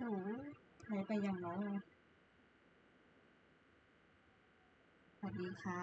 ฮัลโหลไหนไปอยังน้องสวัสดีค่ะ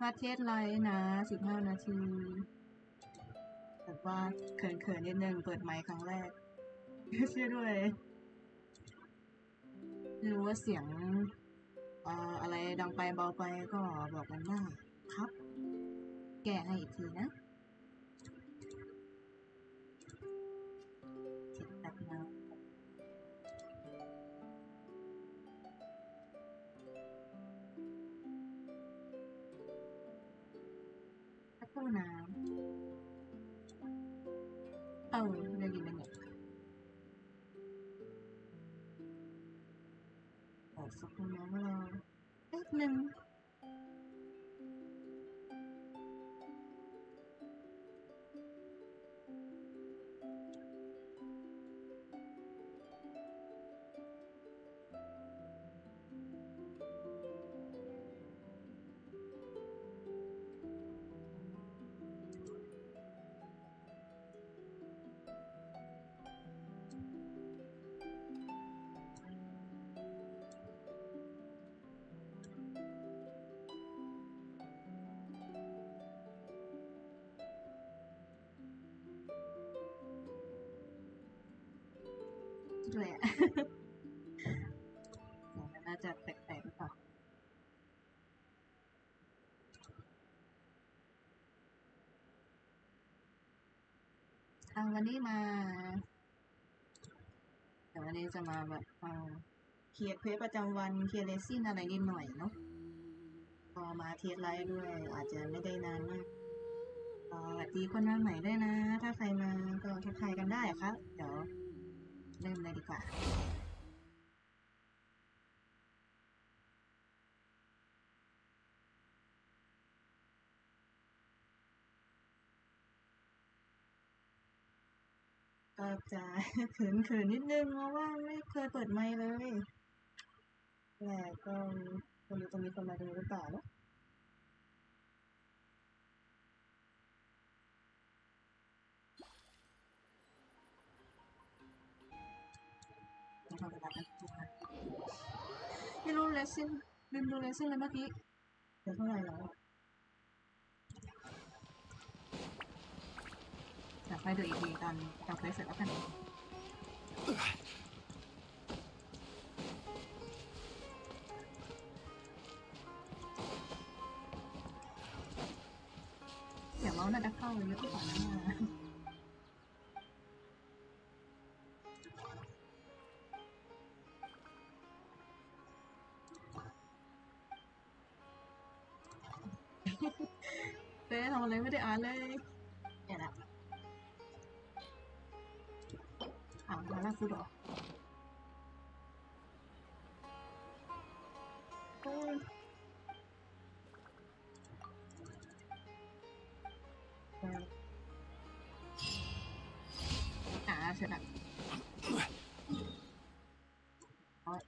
มาเทสไลน์นะสิบห้านาทีแบบว่าเขินๆนิดนึงเปิดไมค์ครั้งแรกช่วยด้วยรู้ว่าเสียงเอ่ออะไรดังไปเบาไปก็บอกกันได้ครับ แก้ให้อีกทีนะ สักครู่นะเออ เนี่ยอะเราแป๊บหนึ่งด้วยอะมันน่าจะแปลกๆหรือเปล่าทางวันนี้มาเดี๋ยววันนี้จะมาแบบเอาเคลียร์เควสประจำวันเคลียร์เลสซิ่นอะไรนิดหน่อยเนาะพอมาเทสไลฟ์ด้วย อาจจะไม่ได้นานมากต่อสวัสดีคนมาใหม่ด้วยนะ ถ้าใครมาก็ทักทายกันได้ครับ เดี๋ยว เริ่มเลยดีกว่า็จะเขินๆนิดนึงเพราะว่าไม่เคยเปิดไมค์เลยแต่ก็ไม่รู้จะมีคนมาดูหรือเปล่าเนอะไม่ต้องรู้เลสซิ่งลืมดูเลสซิ่งเลยเมื่อกี้เดี๋ยวเท่าไหร่แล้ว อะเดี๋ยวอีกทีตอนทำเควสเสร็จแล้วกันเสียงเมาส์น่าจะเข้าเยอะกว่านั้นนะเต้ทำอะไรไม่ได้อ่านเลย อ่านมาล่าสุดเหรอเอ้ยเอออ่าเสร็จละโอ๊ย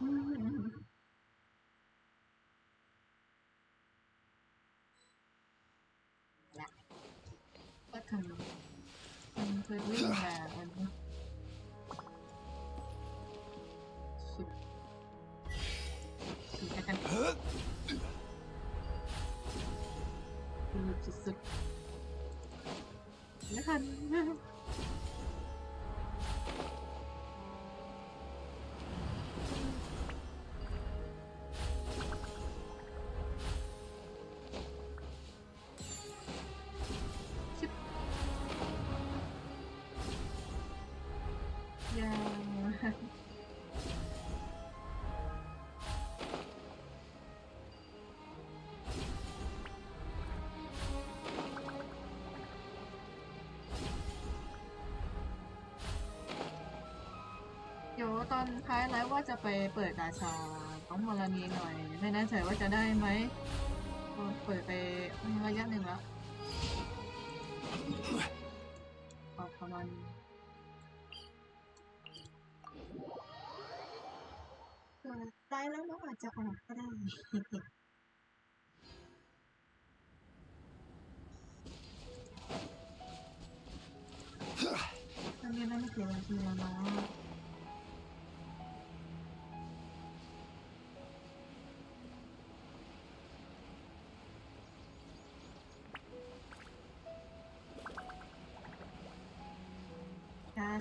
อืม ก็ทำ ตอนท้ายไลฟ์ว่าจะไปเปิดกาชาต้องมรณีหน่อย ไม่แน่ใจว่าจะได้ไหมเปิดไประยะหนึ่งแล้วพอประมาณได้แล้วเราอาจจะออกก็ได้ทีแล้วเนาะค่ะ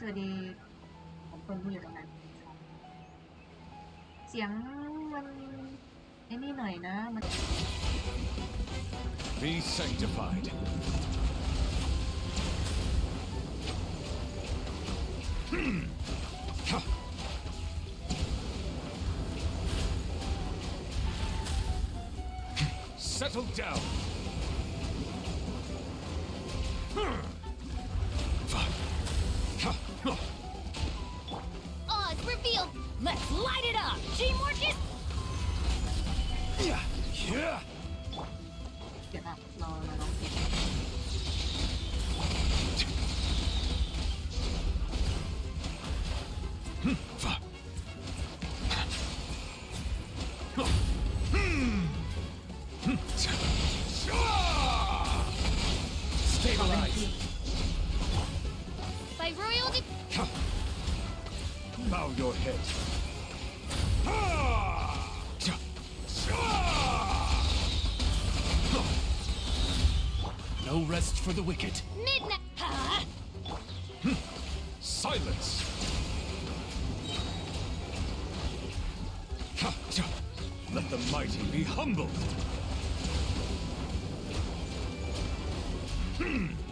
สวัสดีผมคนที่อยู่ตรงนั้นเสียงมันไอ้นี่หน่อยนะมัน Be sanctified. Settle down. Stabilize. by royal de- Bow your head. No rest for the wicked. midnight. Silence. The mighty be humbled. Gather.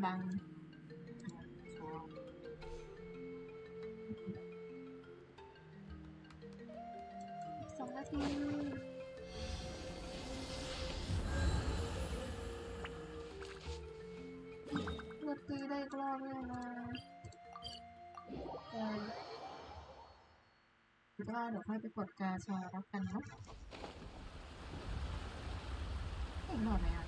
เพิ่งเห็นว่ามันดังสองนาทีเมื่อตีได้อีกรอบเลยนะแต่คิดว่าเดี๋ยวค่อยไปกดกาชาแล้วกันเนาะไม่รอดไหมอะ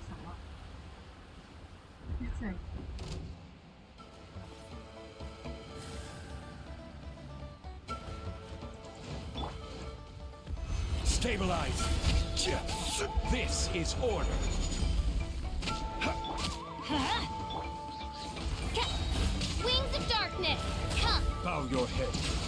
สอ Stabilize. This is order. Wings of darkness, come! Bow your head.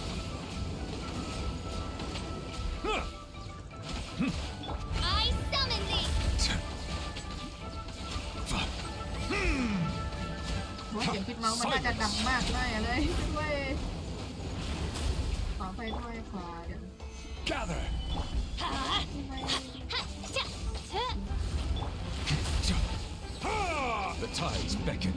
เพราะว่าเสียงพิดเมาส์มันน่าจะดังมากแน่เลยด้วยขอไปด้วยขอเดี๋ยว Gather. Huh? ไม่ Ha, ta, ta. The tides beckon.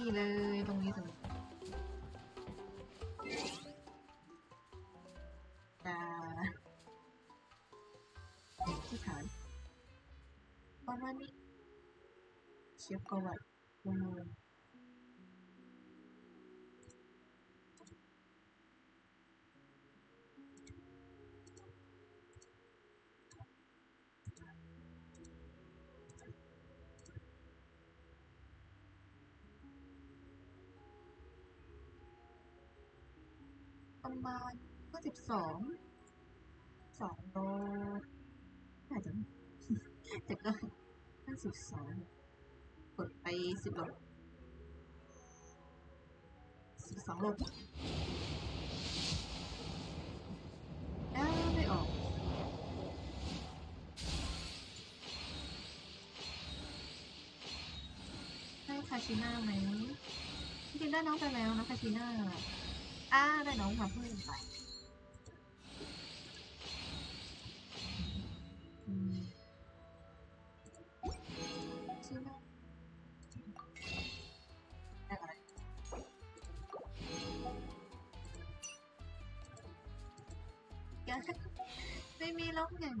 นี่เลยตรงนี้ตรงนี้อ่าที่ฐานประมาณนี้เชียบประวั ประมาณก็สิบสองสองโลน่าจะแต่ก็ห้าสิบสองกดไปสิบโลสิบสองโลอ้าวไม่ออกให้คาชิน่าไหมจริงๆได้น้องไปแล้วนะคาชิน่า อ่าได้น้องมาเพิ่มไปไม่มีล็อกเงิน